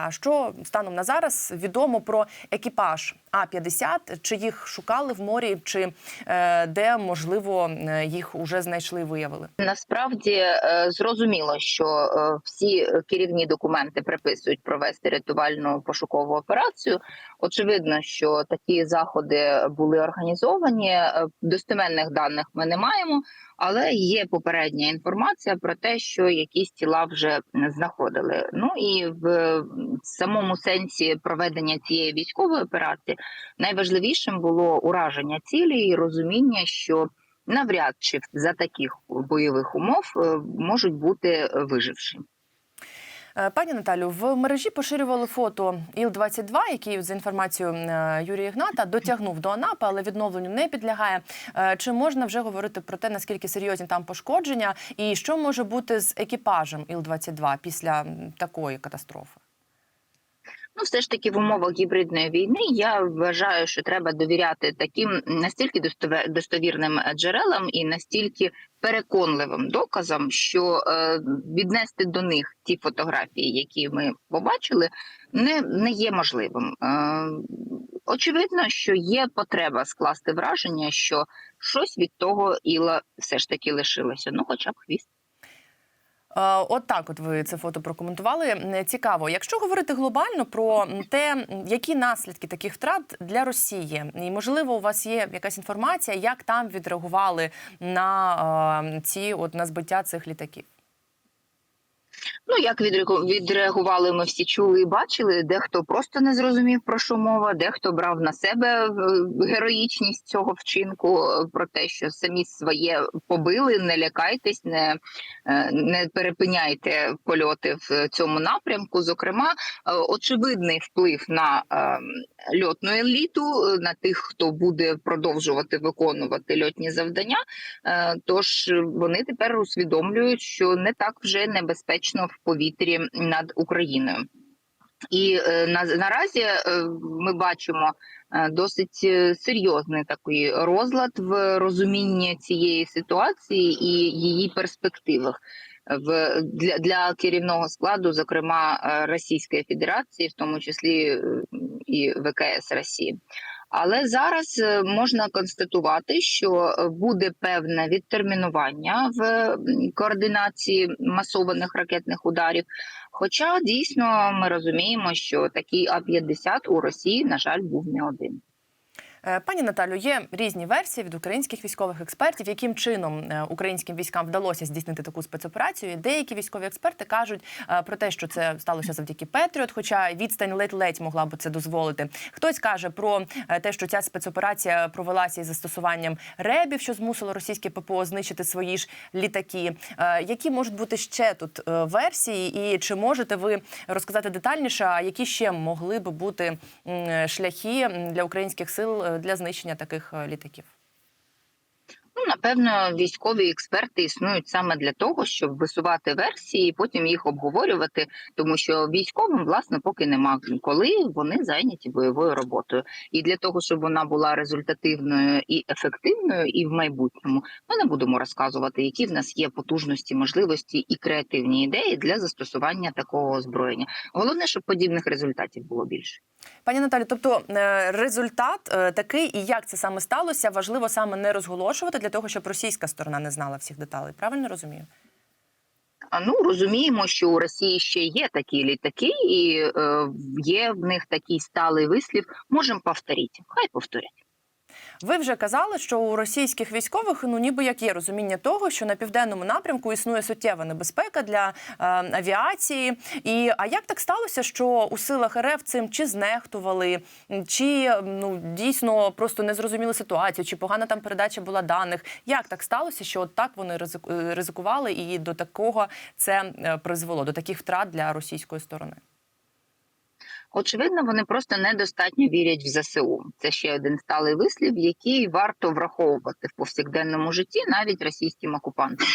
А що станом на зараз відомо про екіпаж А 50 Чи їх шукали в морі, чи е, де можливо е, їх уже знайшли, виявили? Насправді е, зрозуміло, що всі керівні документи приписують провести рятувальну пошукову операцію. Очевидно, що такі заходи були організовані. Достеменних даних ми не маємо, але є попередня інформація про те, що якісь тіла вже знаходили. Ну і в самому сенсі проведення цієї військової операції найважливішим було ураження цілі і розуміння, що навряд чи за таких бойових умов е, можуть бути виживші. Е, Пані Наталю, в мережі поширювали фото Іл-22, який, за інформацією е, Юрія Ігната, дотягнув до Анапи, але відновленню не підлягає. Е, Чи можна вже говорити про те, наскільки серйозні там пошкодження, і що може бути з екіпажем Іл-22 після такої катастрофи? Ну, все ж таки, в умовах гібридної війни я вважаю, що треба довіряти таким настільки достовірним е, джерелам і настільки переконливим доказам, що е, віднести до них ті фотографії, які ми побачили, не, не є можливим. Е, очевидно, що є потреба скласти враження, що щось від того іла все ж таки лишилося. Ну, хоча б хвіст. Е, От так, от ви це фото прокоментували. Е, Цікаво, якщо говорити глобально про те, які наслідки таких втрат для Росії, і можливо, у вас є якась інформація, як там відреагували на е, ці от на збиття цих літаків. Ну, як відреагу- відреагували, ми всі чули і бачили. Дехто просто не зрозумів про що мова, дехто брав на себе е, героїчність цього вчинку е, про те, що самі своє побили, не лякайтесь, не, е, не перепиняйте польоти в цьому напрямку. Зокрема, очевидний вплив на льотну еліту, на тих, хто буде продовжувати виконувати льотні завдання. Тож вони тепер усвідомлюють, що не так вже небезпечно повітрі над Україною. І е, на, наразі е, ми бачимо е, досить серйозний такий розлад в розумінні цієї ситуації і її перспективах. В для, для керівного складу, зокрема Російської Федерації, в тому числі і ВКС Росії. Але зараз е, можна констатувати, що е, буде певне відтермінування в координації масованих ракетних ударів. Хоча дійсно ми розуміємо, що такий А-50 у Росії, на жаль, був не один. Е, Пані Наталю, є різні версії від українських військових експертів, яким чином е, українським військам вдалося здійснити таку спецоперацію. Деякі військові експерти кажуть е, про те, що це сталося завдяки Петріот, хоча відстань ледь-ледь могла би це дозволити. Хтось каже про те, що ця спецоперація провелася із застосуванням ребів, що змусило російське ППО знищити свої ж літаки. Які можуть бути ще тут версії, і чи можете ви розказати детальніше, які ще могли би бути шляхи для українських сил для знищення таких е, літаків? Напевно, військові експерти існують саме для того, щоб висувати версії, і потім їх обговорювати, тому що військовим, власне, поки нема коли вони зайняті бойовою роботою. І для того, щоб вона була результативною і ефективною, і в майбутньому, ми не будемо розказувати, які в нас є потужності, можливості і креативні ідеї для застосування такого озброєння. Головне, щоб подібних результатів було більше. Пані Наталі, тобто е, результат е, такий, і як це саме сталося, важливо саме не розголошувати для того, щоб російська сторона не знала всіх деталей. Правильно розумію? Ну розуміємо, що у Росії ще є такі літаки, і е, є в них такий сталий вислів. Можемо повторити. Хай повторять. Ви вже казали, що у російських військових ну ніби як є розуміння того, що на південному напрямку існує суттєва небезпека для е, авіації. І а як так сталося, що у силах РФ цим чи знехтували, чи ну дійсно просто не зрозуміли ситуацію, чи погана там передача була даних? Як так сталося, що от так вони е, ризикували, і до такого це е, призвело до таких втрат для російської сторони? Очевидно, вони просто недостатньо вірять в ЗСУ. Це ще один сталий вислів, який варто враховувати в повсякденному житті навіть російським окупантам.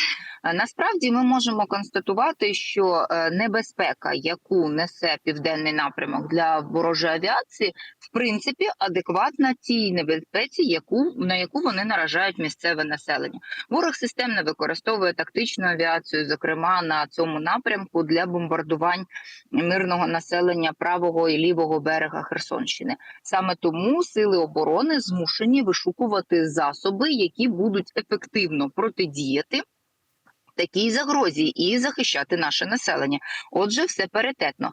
Е, Насправді ми можемо констатувати, що е, небезпека, яку несе південний напрямок для ворожої авіації, в принципі адекватна тій небезпеці, яку на яку вони наражають місцеве населення. Ворог системно використовує тактичну авіацію, зокрема на цьому напрямку для бомбардувань мирного населення правого і лівого берега Херсонщини. Саме тому сили оборони змушені вишукувати засоби, які будуть ефективно протидіяти. Такій загрозі і захищати наше населення. Отже, все паритетно.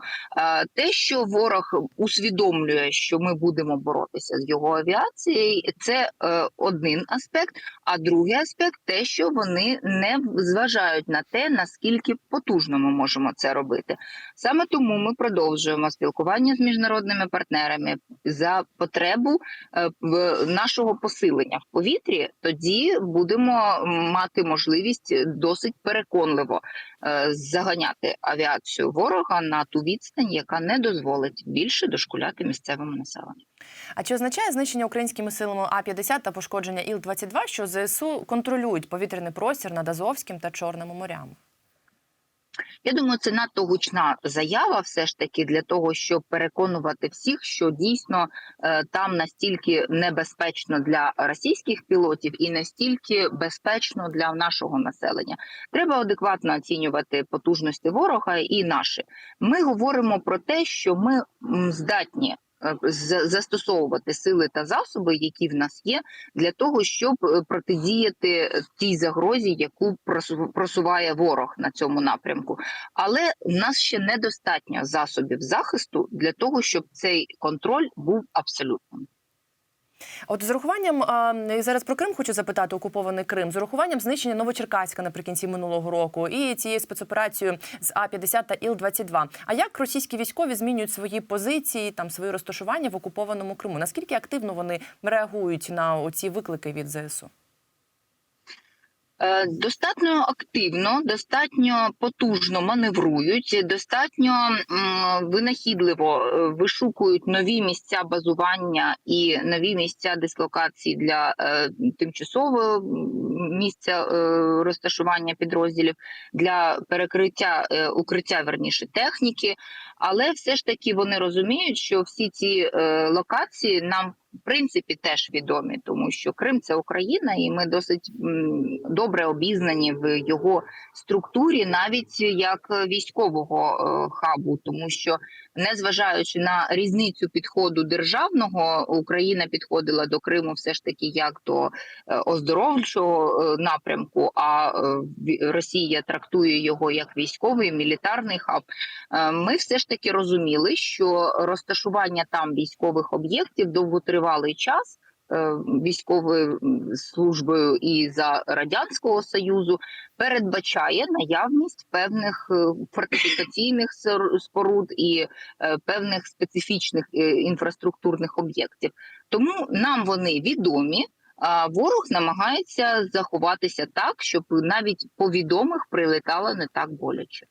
Те, що ворог усвідомлює, що ми будемо боротися з його авіацією, це е, один аспект. А другий аспект те, що вони не зважають на те, наскільки потужно ми можемо це робити. Саме тому ми продовжуємо спілкування з міжнародними партнерами за потребу е, нашого посилення в повітрі. Тоді будемо мати можливість досить переконливо е, заганяти авіацію ворога на ту відстань, яка не дозволить більше дошкуляти місцевому населенню. А чи означає знищення українськими силами А-50 та пошкодження Іл-22, що ЗСУ контролюють повітряний простір над Азовським та Чорним морями? Я думаю, це надто гучна заява, все ж таки, для того, щоб переконувати всіх, що дійсно е, там настільки небезпечно для російських пілотів і настільки безпечно для нашого населення. Треба адекватно оцінювати потужності ворога і наші. Ми говоримо про те, що ми здатні. Е, Застосовувати сили та засоби, які в нас є, для того, щоб е, протидіяти тій загрозі, яку просу- просуває ворог на цьому напрямку. Але в нас ще недостатньо засобів захисту для того, щоб цей контроль був абсолютним. От з урахуванням і зараз про Крим хочу запитати окупований Крим з урахуванням знищення Новочеркаська наприкінці минулого року і цією спецоперацією з А-50 та Іл-22. А як російські військові змінюють свої позиції, там свої розташування в окупованому Криму? Наскільки активно вони реагують на оці виклики від ЗСУ? Е, Достатньо активно, достатньо потужно маневрують, достатньо винахідливо е, вишукують нові місця базування і нові місця дислокації для е, тимчасового місця розташування підрозділів для перекриття укриття верніше техніки. Але все ж таки вони розуміють, що всі ці локації нам в принципі теж відомі, тому що Крим це Україна, і ми досить добре обізнані в його структурі, навіть як військового е, хабу, тому що незважаючи на різницю підходу державного, Україна підходила до Криму все ж таки як до е, оздоровчого е, напрямку. А Росія трактує його як військовий мілітарний хаб. Ми все ж таки розуміли, що розташування там військових об'єктів довготривалий час. е, Військовою службою і за радянського союзу передбачає наявність певних е, фортифікаційних споруд і е, певних специфічних інфраструктурних об'єктів. Тому нам вони відомі. А ворог намагається заховатися так, щоб навіть по відомих прилетало не так боляче.